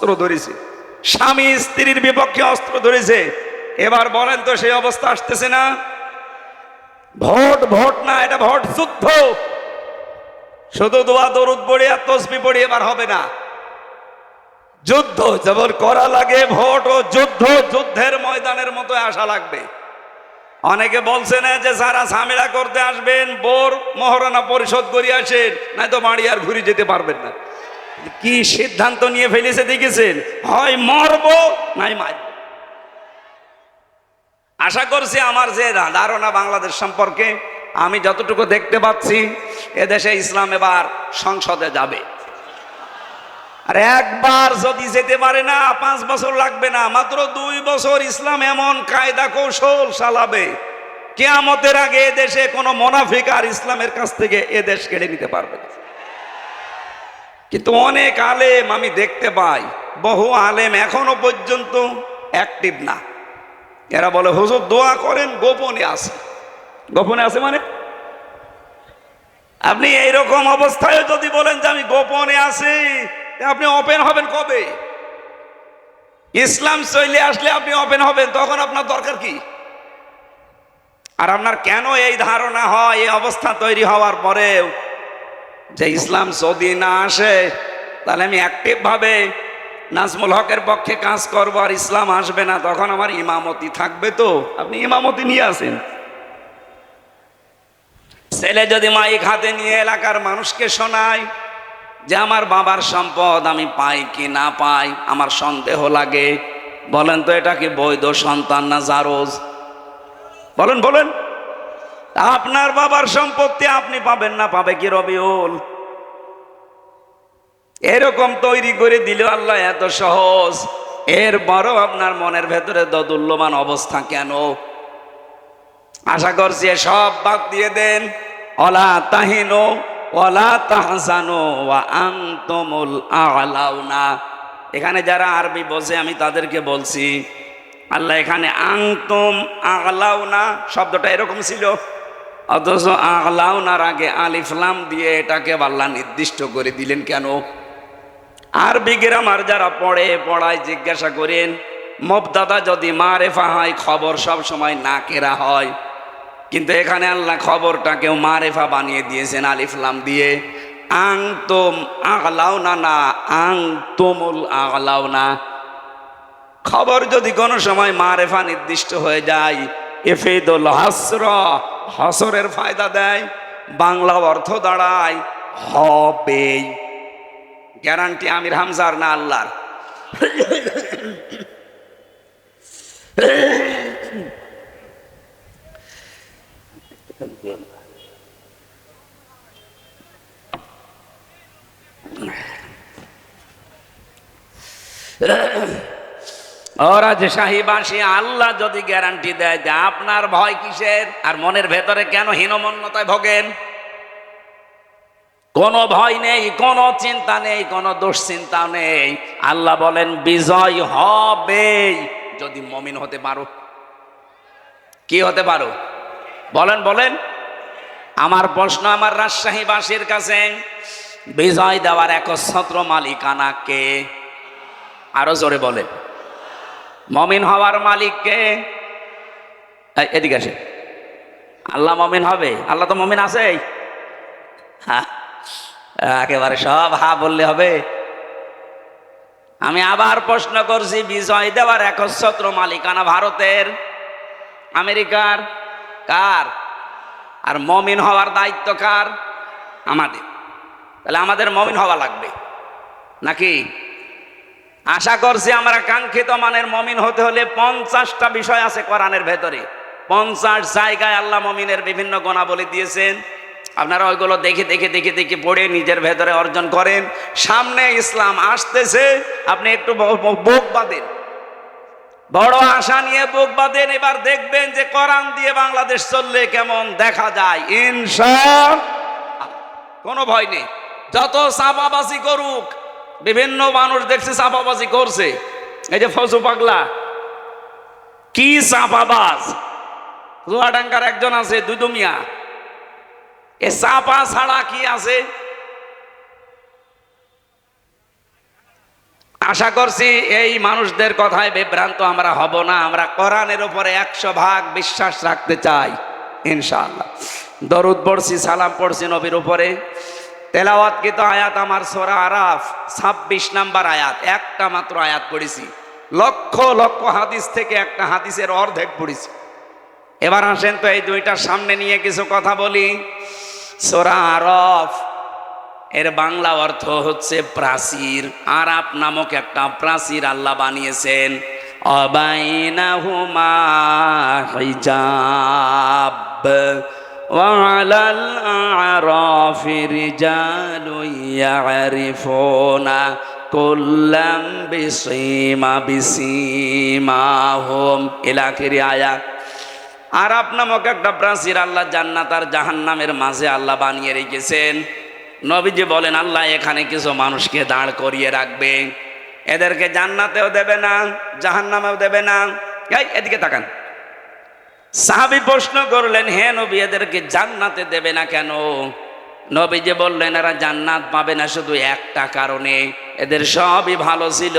অস্ত্র ধরেছে। স্বামী স্ত্রীর বিপক্ষে অস্ত্র ধরেছে। এবার বলেন তো সেই অবস্থা আসতেছে না? ভোট ভোট না, এটা ভোট যুদ্ধ। শুধু দোয়া, দরুদ পড়ে আর তসবি পড়ে এবার হবে না। যুদ্ধ, যেমন করা লাগে ভোট ও যুদ্ধ, যুদ্ধের ময়দানের মতো আসা লাগবে। অনেকে বলছে না যে যারা ঝামেলা করতে আসবেন, বোর মহারণা পরিশোধ করে আসেন নাই তো বাড়ি আর ঘুরে যেতে পারবেন না। কি সিদ্ধান্ত নিয়ে ফেলেছে দেখেছেন? হয় মরবো নাই মার আশা করছি আমার যে ধারণা বাংলাদেশ সম্পর্কে, আমি যতটুকু দেখতে পাচ্ছি, এদেশে ইসলাম এবার সংসদে যাবে। আর একবার যদি যেতে পারে না, পাঁচ বছর লাগবে না, মাত্র দুই বছর ইসলাম এমন কায়দা কৌশল চালাবে, কেয়ামতের আগে দেশে কোনো মোনাফিক আর ইসলামের কাছ থেকে এদেশ কেড়ে নিতে পারবে না। কিন্তু অনেক আলেম আমি দেখতে পাই। বহু আলেম এখনও পর্যন্ত অ্যাক্টিভ না। এরা বলে, হুজুর, দোয়া করেন, গোপনে আছে গোপনে আছে মানে? আপনি এইরকম অবস্থায় যদি বলেন যে আমি গোপনে তা আপনি ওপেন হবেন কবে? ইসলাম চলে আসলে আপনি ওপেন হবেন, তখন আপনার দরকার কি? আর আপনার কেন এই ধারণা হয়, এই অবস্থা তৈরি হওয়ার পরেও যে ইসলাম যদি না আসে, তাহলে আমি অ্যাক্টিভ ভাবে নাজমুল হকের পক্ষে কাজ করব আর ইসলাম আসবে না, তখন আমার ইমামতি থাকবে তো? আপনি ইমামতি নিয়ে আসেন। ছেলে যদি মাইক হাতে নিয়ে এলাকার মানুষকে শোনায় যে আমার বাবার সম্পদ আমি পাই কি না পাই, আমার সন্দেহ লাগে, বলেন তো এটা কি বৈধ সন্তান না জারোজ? বলেন বলেন। আপনার বাবার সম্পত্তি আপনি পাবেন না, পাবে কি রবিউল? এরকম তৈরি করে দিল আল্লাহ এত সহজ। এর বড় আপনার মনের ভেতরে দদুল্যমান অবস্থা কেন? আশা করছি সব বাদ দিয়ে দেন। অলা তাহিনো অলা তাহসানো আনতুমুল আলাউনা। এখানে যারা আরবি বসে আমি তাদেরকে বলছি, আল্লাহ এখানে আংতুম আগলাউনা শব্দটা এরকম ছিল। অথচ আগলাউনার আগে আলিফলাম দিয়ে এটাকে আল্লাহ নির্দিষ্ট করে দিলেন কেন? আর আরবি গ্রামার যারা পড়ে, পড়ায় জিজ্ঞাসা করেন, মবদাদা যদি মারেফা হয়, খবর সব সময় নাকেরা হয়? কিন্তু এখানে আল্লাহ খবরটাকেও মারেফা বানিয়ে দিয়েছেন আলিফলাম দিয়ে। আং তোম আগলাও না না আং তোমুল আগলাও না খবর যদি কোনো সময় মারেফা নির্দিষ্ট হয়ে যায়, এফেদুল হাসর হসরের ফায়দা দেয় বাংলা অর্থ দাঁড়ায় হবেই। গ্যারান্টি আমির হামজার না আল্লাহর। ওরা যে শাহিবাসী আল্লাহ যদি গ্যারান্টি দেয় যে আপনার ভয় কিসের? আর মনের ভেতরে কেন হীনমন্যতায় ভোগেন? কোনো ভয় নেই, কোনো চিন্তা নেই, কোনো দুশ্চিন্তা নেই। আল্লাহ বলেন, বিজয় হবে যদি মমিন হতে পারো। কি হতে পারো? বলেন বলেন। আমার প্রশ্ন আমার রাজশাহীবাসীর কাছে, বিজয় দেওয়ার একচ্ছত্র মালিকানা কে? আরও জোরে বলেন। মমিন হওয়ার মালিককে। এদিকে আসে। আল্লাহ মমিন হবে? আল্লাহ তো মমিন আছে হ্যাঁ একেবারে সব হা বললে হবে। আমি আবার প্রশ্ন করছি, বিজয় দেওয়ার একচ্ছত্র মালিকানা ভারতের, আমেরিকার কার? আর মমিন হওয়ার দায়িত্ব কার? আমাদের। তাহলে আমাদের মমিন হওয়া লাগবে। নাকি? আশা করছি আমরা কাঙ্ক্ষিত মানের মমিন হতে হলে পঞ্চাশটা বিষয় আছে কোরআনের ভেতরে। পঞ্চাশ জায়গায় আল্লাহ মমিনের বিভিন্ন গুণাবলী দিয়েছেন। আপনারা ওইগুলো দেখে দেখে দেখে দেখে পড়ে নিজের ভেতরে অর্জন করেন। সামনে ইসলাম আসতেছে, আপনি একটু বুক বাঁধেন। বড় আশা নিয়ে বুক বাঁধেন, এবার দেখবেন যে কোরআন দিয়ে বাংলাদেশ চললে কেমন দেখা যায়। ইনশা কোনো ভয় নেই। যত চাপাবাজি করুক বিভিন্ন মানুষ দেখছে চাপাবাজি করছে। এই যে ফজু পাগলা, কি চাপাবাজ? রুয়াডাঙ্গার একজন আছে দুদুমিয়া। এ চাপা ছাড়া কি আছে? আশা করছি এই মানুষদের কথায় বিভ্রান্ত আমরা হব না, আমরা কোরআনের উপরে একশো ভাগ বিশ্বাস রাখতে চাই, ইনশাআল্লাহ। দরুদ পড়ছি, সালাম পড়ছি নবীর উপরে। তেলাওয়াতকৃত আয়াত আমার সোরা আরাফ? ছাব্বিশ নাম্বার আয়াত। একটা মাত্র আয়াত পড়েছি। লক্ষ লক্ষ হাদিস থেকে একটা হাদিসের অর্ধেক পড়েছি। এবার আসেন তো এই দুইটার সামনে নিয়ে কিছু কথা বলি। সোরা আরফ, এর বাংলা অর্থ হচ্ছে প্রাচীর। আরাপ নামক একটা প্রাচীর আল্লাহ বানিয়েছেন। অবাইনাহুমা হিজাব। وعلى الأعراف رجال يعرفون كلا بسيما بسيماهم إلى آخر آيات আরাব নামক একটা প্রাচীর আল্লাহ জান্নাত আর জাহান্নামের মাঝে আল্লাহ বানিয়ে রেখেছেন নবীজি বলেন আল্লাহ এখানে কিছু মানুষকে দাঁড় করিয়ে রাখবে এদেরকে জান্নাতেও দেবে না জাহান্নামেও দেবে না এই এদিকে তাকান সাহাবি প্রশ্ন করলেন, হে নবী, এদেরকে জান্নাতে দেবে না কেন? নবী যে বললেন, এরা জান্নাত পাবে না শুধু একটা কারণে। এদের সবই ভালো ছিল।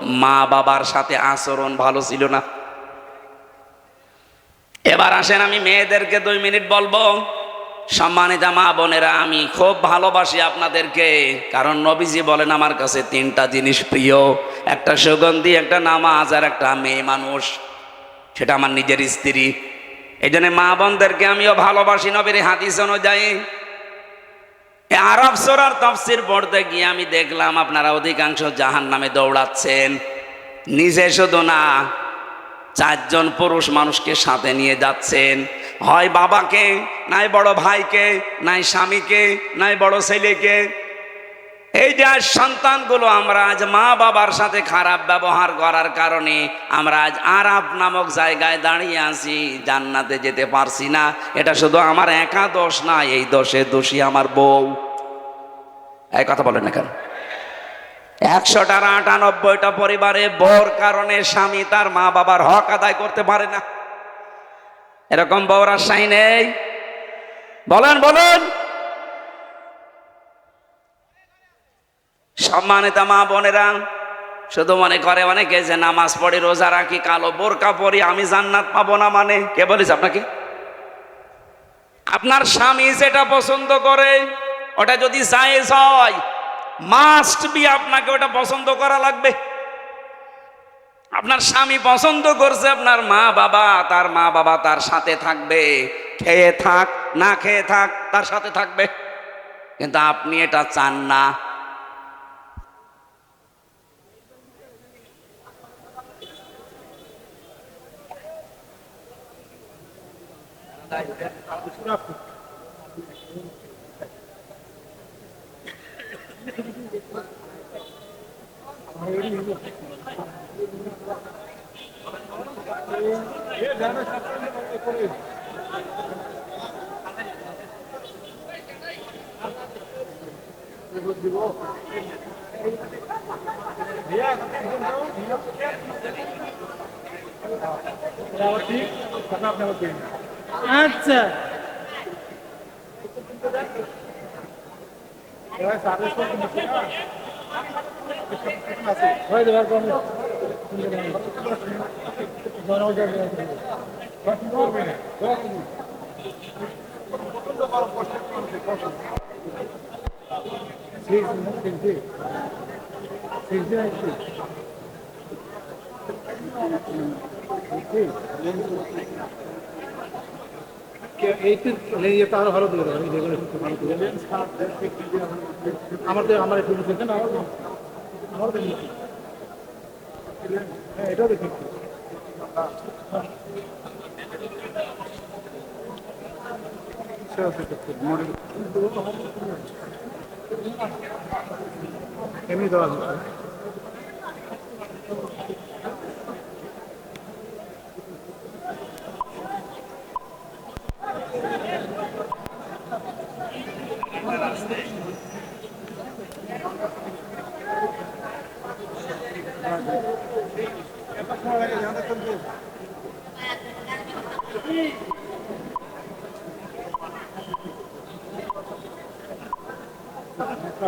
মা বাবার সাথে আচরণ ভালো ছিল না। এবার আসেন, আমি মেয়েদেরকে দুই মিনিট বলব, সম্মানিতা মা বোনেরা, আমি খুব ভালোবাসি আপনাদেরকে, কারণ নবীজি বলেন, আমার কাছে তিনটা জিনিস প্রিয়। একটা সুগন্ধি, একটা নামাজ, আর একটা মেয়ে মানুষ। সেটা আমার নিজের স্ত্রী। এই জন্য মা বোনদেরকে আমিও ভালোবাসি নবীর হাদিস অনুযায়ী। আরব সোরার তফসির পড়তে গিয়ে আমি দেখলাম আপনারা অধিকাংশ জাহান নামে দৌড়াচ্ছেন। নিজে শুধু না, চারজন পুরুষ মানুষকে সাথে নিয়ে যাচ্ছেন। হয় বাবাকে, নাই বড় ভাইকে, নাই স্বামীকে, নাই বড় ছেলেকে এই যে আজ সন্তানগুলো, আমরা আজ মা বাবার সাথে খারাপ ব্যবহার করার কারণে আমরা আজ আরাব নামক জায়গায় দাঁড়িয়ে আছি, জান্নাতে যেতে পারছি না। এটা শুধু আমার একা দোষ না, এই দোষে দোষী আমার বউ। এই কথা বলেন না কেন? একশোটার আটানব্বইটা পরিবারে বউর কারণে স্বামী তার মা বাবার হক আদায় করতে পারে না। এরকম বউরা আশাই নেই। বলেন বলেন। সম্মানিত মা বোনেরা, শুধু মনে করে অনেকে যে নামাজ পড়ি রোজা রাখি, কালো বোরকা পরি, আমি জান্নাত পাবো না মানে? কে বলিস আপনাকে? আপনার স্বামী যেটা পছন্দ করে, ওটা যদি জায়েজ হয় মাস্ট বি আপনাকে ওটা পছন্দ করা লাগবে। আপনার স্বামী পছন্দ করছে, আপনার মা বাবা, তার মা বাবা তার সাথে থাকবে, খেয়ে থাক, না খেয়ে থাক, তার সাথে থাকবে। কিন্তু আপনি এটা চান না। আচ্ছা হয়ে যাবে আর এইটা ইয়েটা আরও ভালো দিলে আমি যেগুলো একটু ভালো দিলে আমার তো আমার একটু দেখেন এটাও দেখি। এমনি দেওয়া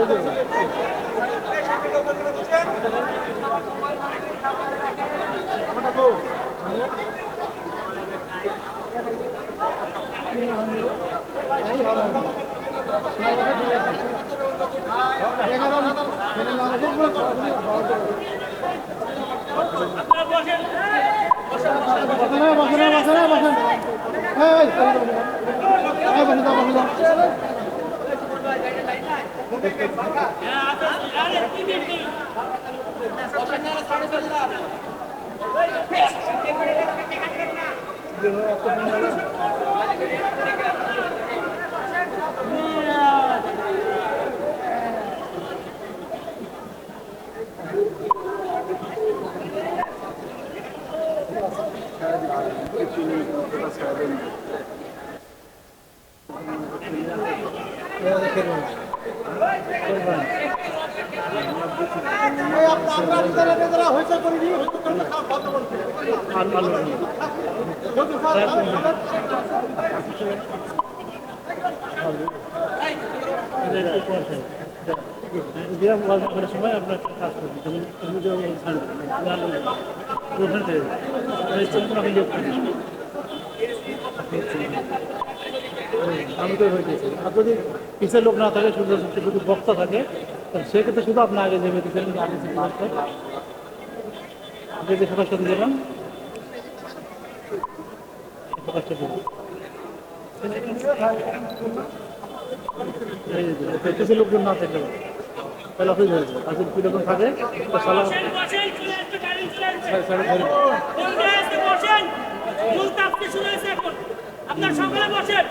হচ্ছে বসেন বসেন বসেন বসেন এই এই বসে দাও বসে দাও বিরাম সময় আপনার কাজ করবেন যেমন আমি যে ওখান চলুন আমি তো হয়ে গেছি আর যদি পিছের লোক না থাকে, সুন্দর শুধু যদি বক্তা থাকে তাহলে সেক্ষেত্রে শুধু আপনি আগে যাবে দিচ্ছেন আগে আপনি যে ফোকাসটা দিয়ে দেবেন কিছু লোকজন না তাহলে কীরকম থাকে আপনার সকলে বসেন।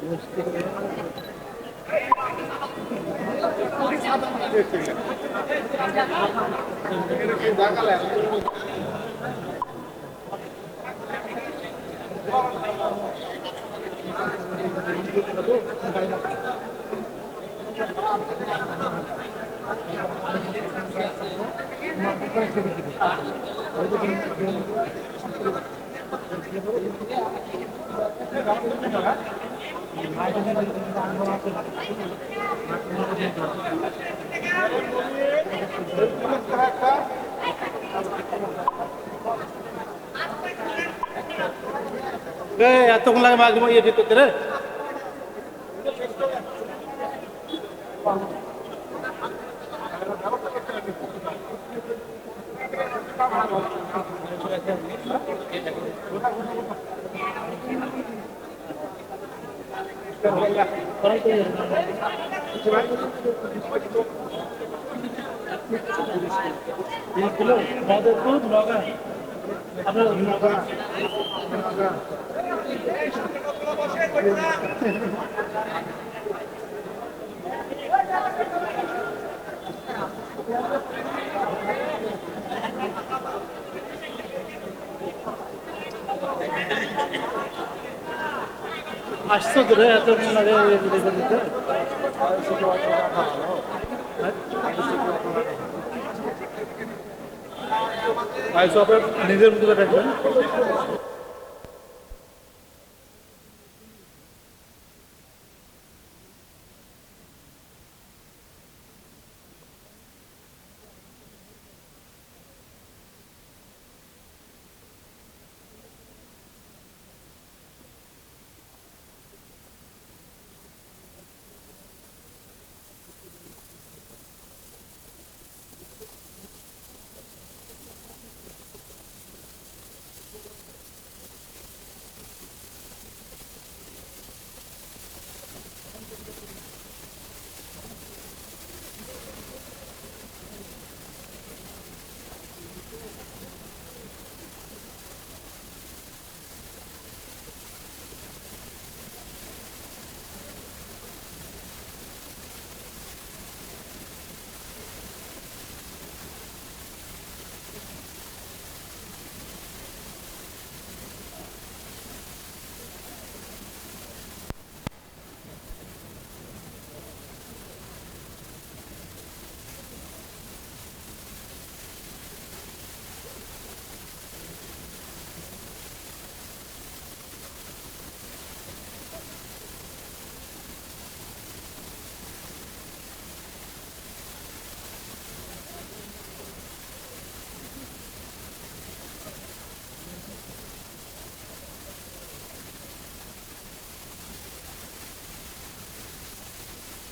এই এতক্ষণ লাগে মাঝে ইয়ে ঠিক করতে রে। তিরিশ কিলো মদের দুধ লগা আপনার লগা আসছো তো রে এত লাগে দিতে দিতে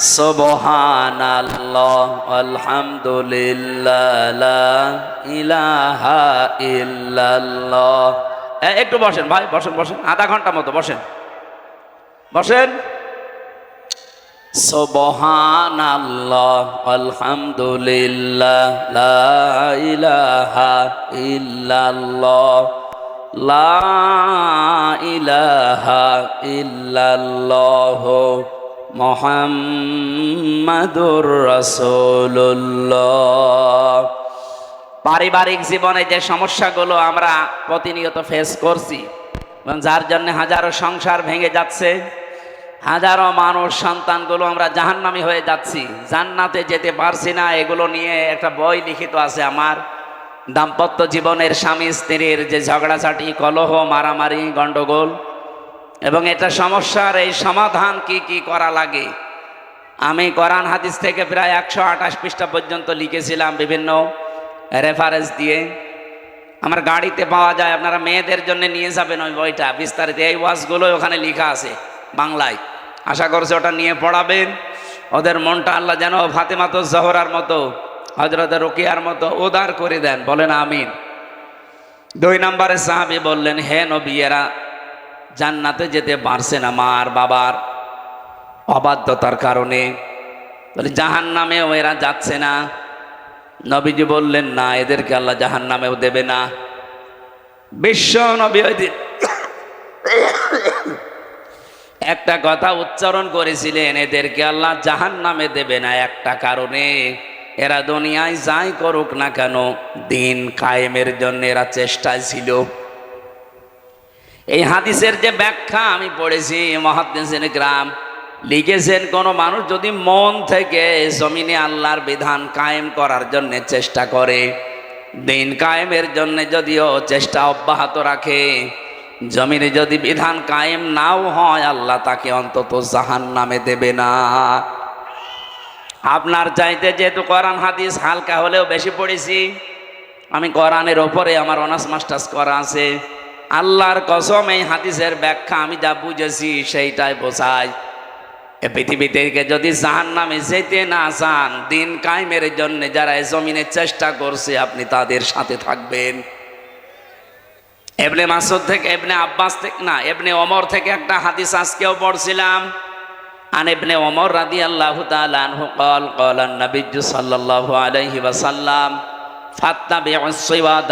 মতো রাখবেন সুবহানাল্লাহ আলহামদুলিল্লাহ লা ইলাহা ইল্লাল্লাহ। এ, একটু বসেন ভাই বসেন বসেন আধা ঘণ্টা মতো বসেন। বসেন। সুবহানাল্লাহ আলহামদুলিল্লাহ লা ইলাহা ইল্লাল্লাহ লা ইলাহা ইল্লাল্লাহ। মোহাম্মদুর রাসূলুল্লাহ। পারিবারিক জীবনে যে সমস্যাগুলো আমরা প্রতিনিয়ত ফেস করছি, এবং যার জন্য হাজারো সংসার ভেঙে যাচ্ছে, হাজারো মানুষ সন্তানগুলো আমরা জাহান্নামি হয়ে যাচ্ছি, জান্নাতে যেতে পারছি না, এগুলো নিয়ে একটা বই লিখিত আছে আমার। দাম্পত্য জীবনের স্বামী স্ত্রীর যে ঝগড়াঝাটি, কলহ, মারামারি গণ্ডগোল এবং এটা সমস্যার এই সমাধান কি কি করা লাগে? আমি কোরআন হাদিস থেকে প্রায় একশো আঠাশ পৃষ্ঠা পর্যন্ত লিখেছিলাম বিভিন্ন রেফারেন্স দিয়ে। আমার গাড়িতে পাওয়া যায়, আপনারা মেয়েদের জন্য নিয়ে যাবেন ওই বইটা, বিস্তারিত। এই ওয়াজগুলো ওখানে লেখা আছে বাংলায়। আশা করছি ওটা নিয়ে পড়াবেন। ওদের মনটা আল্লাহ যেন ফাতেমাতো জহরার মতো হজরত রকিয়ার মতো উদার করে দেন। বলেন আমিন। দুই নম্বরে সাহাবি বললেন, হে নবীরা জান্নাতে যেতে পারছে না মার বাবার অবাধ্যতার কারণে। বলে জাহান নামেও এরা যাচ্ছে না। নবীজি বললেন, না, এদেরকে আল্লাহ জাহান নামেও দেবে না। বিশ্ব নবী একটা কথা উচ্চারণ করেছিলেন, এদেরকে আল্লাহ জাহান নামে দেবে না একটা কারণে। এরা দুনিয়ায় যাই করুক না কেন, দিন কায়েমের জন্য এরা চেষ্টায় ছিল। এই হাদিসের যে ব্যাখ্যা আমি পড়েছি মহাদিসের গ্রাম লিখেছেন, কোনো মানুষ যদি মন থেকে জমিনে আল্লাহর বিধান কায়েম করার জন্য চেষ্টা করে, দিন কায়েমের জন্য যদিও চেষ্টা অব্যাহত রাখে, জমিনে যদি বিধান কায়েম নাও হয়, আল্লাহ তাকে অন্তত জাহান নামে দেবে না। আপনার চাইতে যেহেতু কোরআন হাদিস হালকা হলেও বেশি পড়েছি, আমি কোরআনের ওপরে আমার অনার্স মাস্টার্স করা আছে আল্লাহর কসম এই হাদিসের ব্যাখ্যা আমি যা বুঝেছি সেইটাই বোঝাই এ পৃথিবীতে যদি জাহান নামে যেতে না চান, দিন কায়েমের জন্য যারা এ জমিনের চেষ্টা করছে, আপনি তাদের সাথে থাকবেন। এবনে মাসুদ থেকে এবনে আব্বাস থেকে, না এবনে অমর থেকে একটা হাদিস আজকেও পড়ছিলাম। আর এবনে অমর রাদি আল্লাহ কল কল নবীজ সাল্লাহ আলহি বাসাল্লাম عليه وسلم فاتبعوا الصواد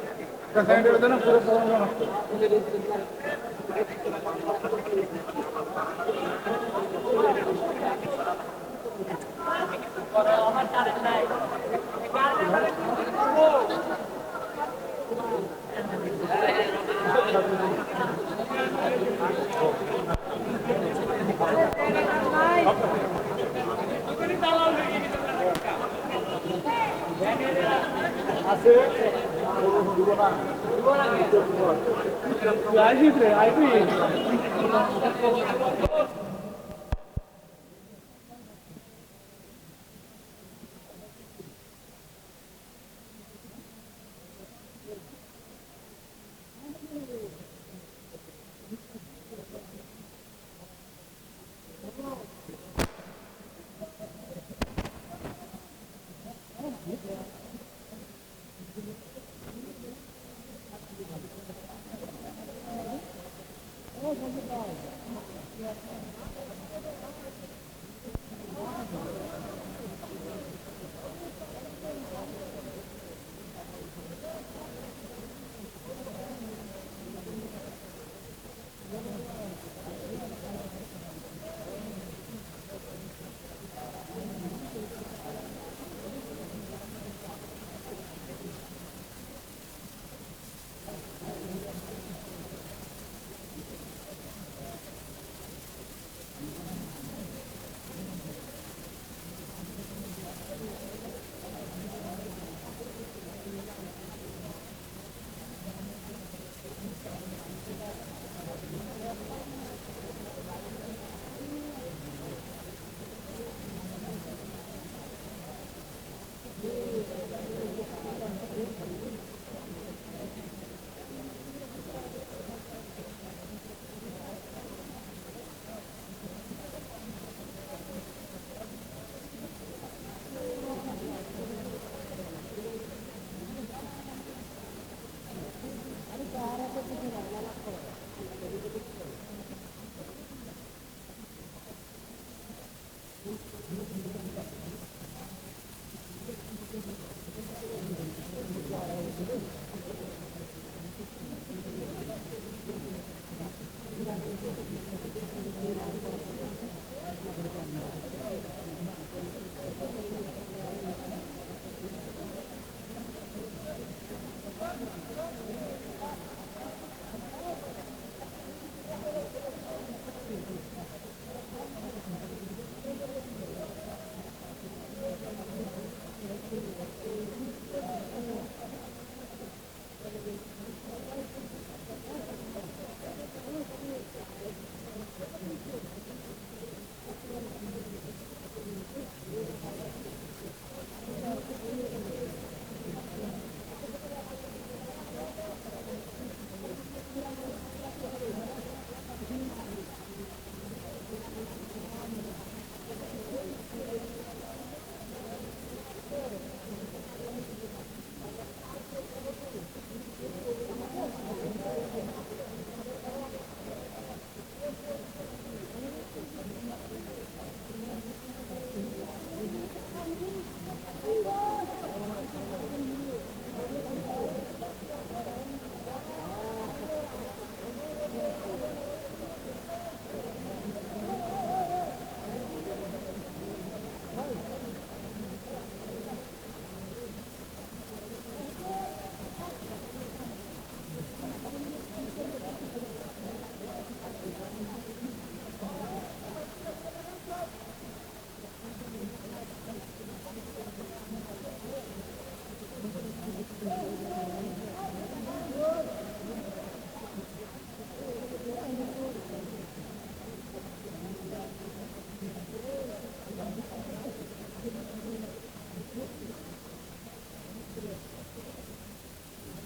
আছে আইবি রে আইবি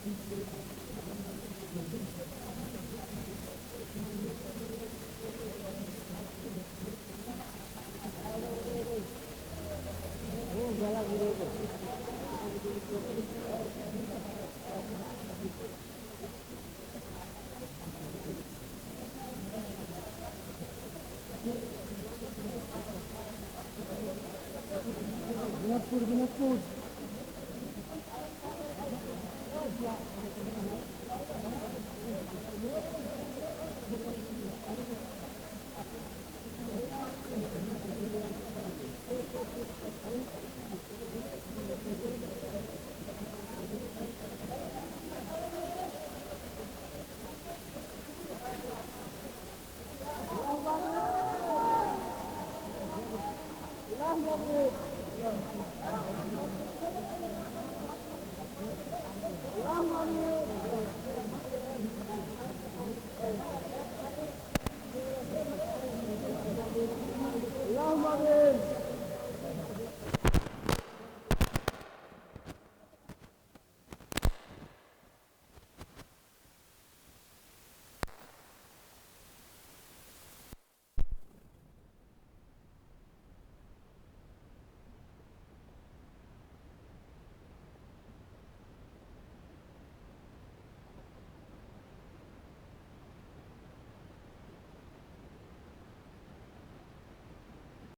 Good, good, good. Oh.